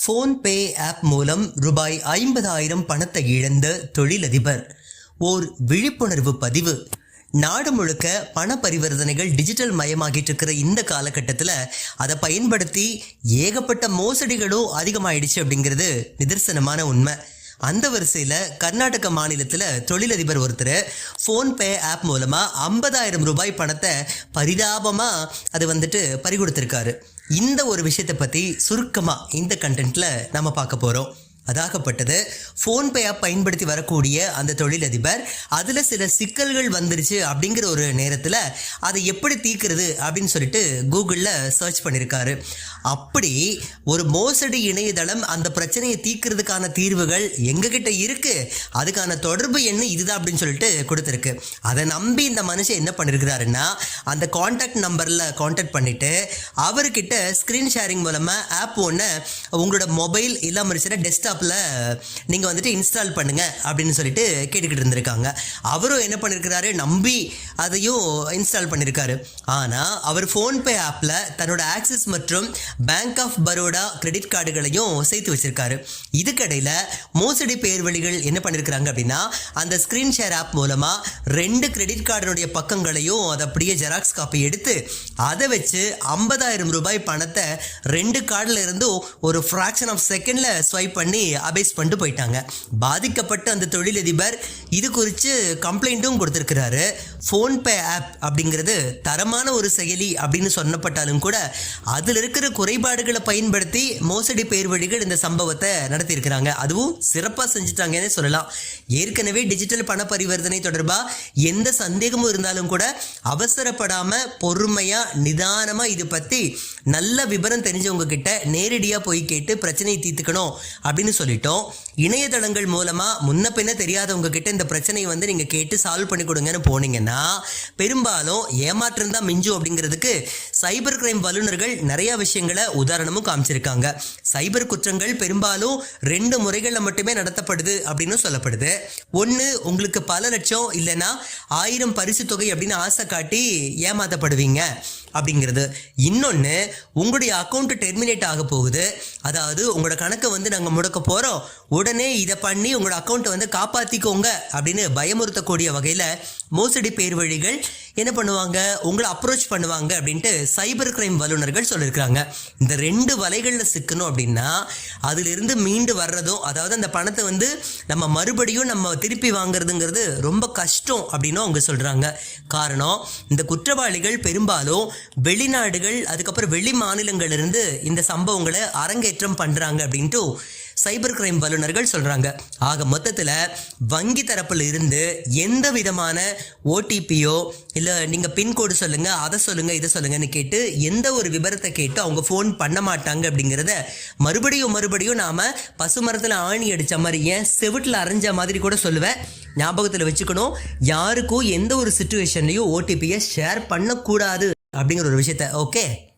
PhonePe app மூலம் ரூபாய் ஐம்பதாயிரம் பணத்தை இழந்த தொழிலதிபர். ஓர் விழிப்புணர்வு பதிவு. நாடு முழுக்க பண பரிவர்த்தனைகள் டிஜிட்டல் மயமாகிட்டு இருக்கிற இந்த காலகட்டத்தில் அதை பயன்படுத்தி ஏகப்பட்ட மோசடிகளும் அதிகமாயிடுச்சு அப்படிங்கிறது நிதர்சனமான உண்மை. அந்த வரிசையில் கர்நாடக மாநிலத்தில் தொழிலதிபர் ஒருத்தர் ஃபோன்பே ஆப் மூலமாக ஐம்பதாயிரம் ரூபாய் பணத்தை பரிதாபமாக அது வந்துட்டு பறி கொடுத்துருக்காரு இந்த ஒரு விஷயத்தை பற்றி சுருக்கமாக இந்த கண்டென்ட்டில் நம்ம பார்க்க போகிறோம் அதாகப்பட்டது ஃபோன்பே ஆப் பயன்படுத்தி வரக்கூடிய அந்த தொழிலதிபர் அதில் சில சிக்கல்கள் வந்துருச்சு அப்படிங்கிற ஒரு நேரத்தில் அதை எப்படி தீர்க்கிறது அப்படின்னு சொல்லிட்டு கூகுளில் சர்ச் பண்ணியிருக்காரு அப்படி ஒரு மோசடி இணையதளம் அந்த பிரச்சனையை தீர்க்கிறதுக்கான தீர்வுகள் எங்ககிட்ட இருக்குது அதுக்கான தொடர்பு என்ன? இதுதான் அப்படின்னு சொல்லிட்டு கொடுத்துருக்கு. அதை நம்பி இந்த மனுஷன் என்ன பண்ணியிருக்கிறாருன்னா அந்த காண்டாக்ட் நம்பரில் காண்டாக்ட் பண்ணிவிட்டு அவர்கிட்ட ஸ்க்ரீன் ஷேரிங் மூலமாக ஆப் ஒன்று உங்களோட மொபைல் இல்லாமல் இருந்துச்சுன்னா டெஸ்க்டாப்பில் நீங்கள் வந்துட்டு இன்ஸ்டால் பண்ணுங்க அப்படின்னு சொல்லிட்டு கேட்டுக்கிட்டு இருந்திருக்காங்க. அவரும் என்ன பண்ணியிருக்கிறாரு நம்பி அதையும் இன்ஸ்டால் பண்ணியிருக்காரு ஆனால் அவர் ஃபோன்பே ஆப்பில் தன்னோட ஆக்சிஸ் மற்றும் பேங்க் ஆஃப் பரோடா கிரெடிட் கார்டுகளையும் சேர்த்து வச்சிருக்காரு. இதுக்கடையில் மோசடி பேர் வழிகள் என்ன பண்ணியிருக்கிறாங்க அப்படின்னா அந்த ஸ்க்ரீன் ஷேர் ஆப் மூலமாக ரெண்டு கிரெடிட் கார்டினுடைய பக்கங்களையும் அதை அப்படியே ஜெராக்ஸ் காப்பி எடுத்து அதை வச்சு ஐம்பதாயிரம் ரூபாய் பணத்தை ரெண்டு கார்டில் இருந்தும் ஒரு ஃப்ராக்ஷன் ஆஃப் செகண்டில் ஸ்வைப் பண்ணி அபேஸ் பண்ணிட்டு போயிட்டாங்க. பாதிக்கப்பட்ட அந்த தொழிலதிபர் இது குறித்து கம்ப்ளைண்ட்டும் கொடுத்துருக்கிறாரு. ஃபோன்பே ஆப் அப்படிங்கிறது தரமான ஒரு செயலி அப்படின்னு சொன்னப்பட்டாலும் கூட அதில் இருக்கிற குறைபாடுகளை பயன்படுத்தி மோசடி பேர் வழிகள் இந்த சம்பவத்தை நடத்தியிருக்கிறாங்க. அதுவும் சிறப்பாக செஞ்சுட்டாங்கன்னே சொல்லலாம். ஏற்கனவே டிஜிட்டல் பண பரிவர்த்தனை தொடர்பாக எந்த சந்தேகமும் இருந்தாலும் கூட அவசரப்படாமல் பொறுமையாக நிதானமாக இது பற்றி நல்ல விவரம் தெரிஞ்சவங்க கிட்ட நேரடியாக போய் கேட்டு பிரச்சனையை தீர்த்துக்கணும் அப்படின்னு சொல்லிட்டோம். இணையதளங்கள் மூலமாக முன்ன பின்ன தெரியாதவங்க கிட்ட இந்த பிரச்சனையை வந்து நீங்கள் கேட்டு சால்வ் பண்ணி கொடுங்கன்னு போனீங்கன்னா பெரும்பாலும் ஏமாற்றம் தான் மிஞ்சும் அப்படிங்கிறதுக்கு சைபர் கிரைம் வல்லுநர்கள் நிறைய விஷயங்களை உதாரணமும் காமிச்சிருக்காங்க. சைபர் குற்றங்கள் பெரும்பாலும் ரெண்டு முறைகளில் மட்டுமே நடத்தப்படுது அப்படின்னு சொல்லப்படுது. ஒன்று உங்களுக்கு பல லட்சம் இல்லைன்னா ஆயிரம் பரிசு தொகை அப்படின்னு ஆசை காட்டி ஏமாத்தப்படுவீங்க அப்படிங்கிறது. இன்னொன்று உங்களுடைய அக்கௌண்ட் டெர்மினேட் ஆக போகுது. அதாவது உங்களோட கணக்கை வந்து நாங்கள் முடக்க போகிறோம் உடனே இதை பண்ணி உங்களோட அக்கௌண்ட்டை வந்து காப்பாற்றிக்கோங்க அப்படின்னு பயமுறுத்தக்கூடிய வகையில் மோசடி பேர் வழிகள் என்ன பண்ணுவாங்க? உங்களை அப்ரோச் பண்ணுவாங்க அப்படின்ட்டு சைபர் கிரைம் வல்லுநர்கள் சொல்லியிருக்காங்க இந்த ரெண்டு வலைகளில் சிக்கணும் அப்படின்னா அதிலிருந்து மீண்டு வர்றதும் அதாவது அந்த பணத்தை வந்து நம்ம மறுபடியும் நம்ம திருப்பி வாங்குறதுங்கிறது ரொம்ப கஷ்டம் அப்படின்னு அவங்க சொல்கிறாங்க காரணம் இந்த குற்றவாளிகள் பெரும்பாலும் வெளிநாடுகள் அதுக்கப்புறம் வெளி மாநிலங்களிலிருந்து இந்த சம்பவங்களை அரங்கேற்றம் பண்ணுறாங்க அப்படின்ட்டு சைபர் கிரைம் வல்லுநர்கள் சொல்கிறாங்க ஆக மொத்தத்தில் வங்கி தரப்பில் இருந்து எந்த விதமான ஓடிபியோ இல்லை நீங்கள் பின்கோடு சொல்லுங்கள் அதை சொல்லுங்கள் இதை சொல்லுங்கன்னு கேட்டு எந்த ஒரு விபரத்தை கேட்டு அவங்க ஃபோன் பண்ண மாட்டாங்க அப்படிங்கிறத மறுபடியும் மறுபடியும் நாம் பசுமரத்தில் ஆணி அடித்த மாதிரி ஏன் செவிட்டில் அரைஞ்ச மாதிரி கூட சொல்லுவேன் ஞாபகத்தில் வச்சுக்கணும். யாருக்கும் எந்த ஒரு சுச்சுவேஷன்லையும் ஓடிபியை ஷேர் பண்ணக்கூடாது அப்படிங்கிற ஒரு விஷயத்த ஓகே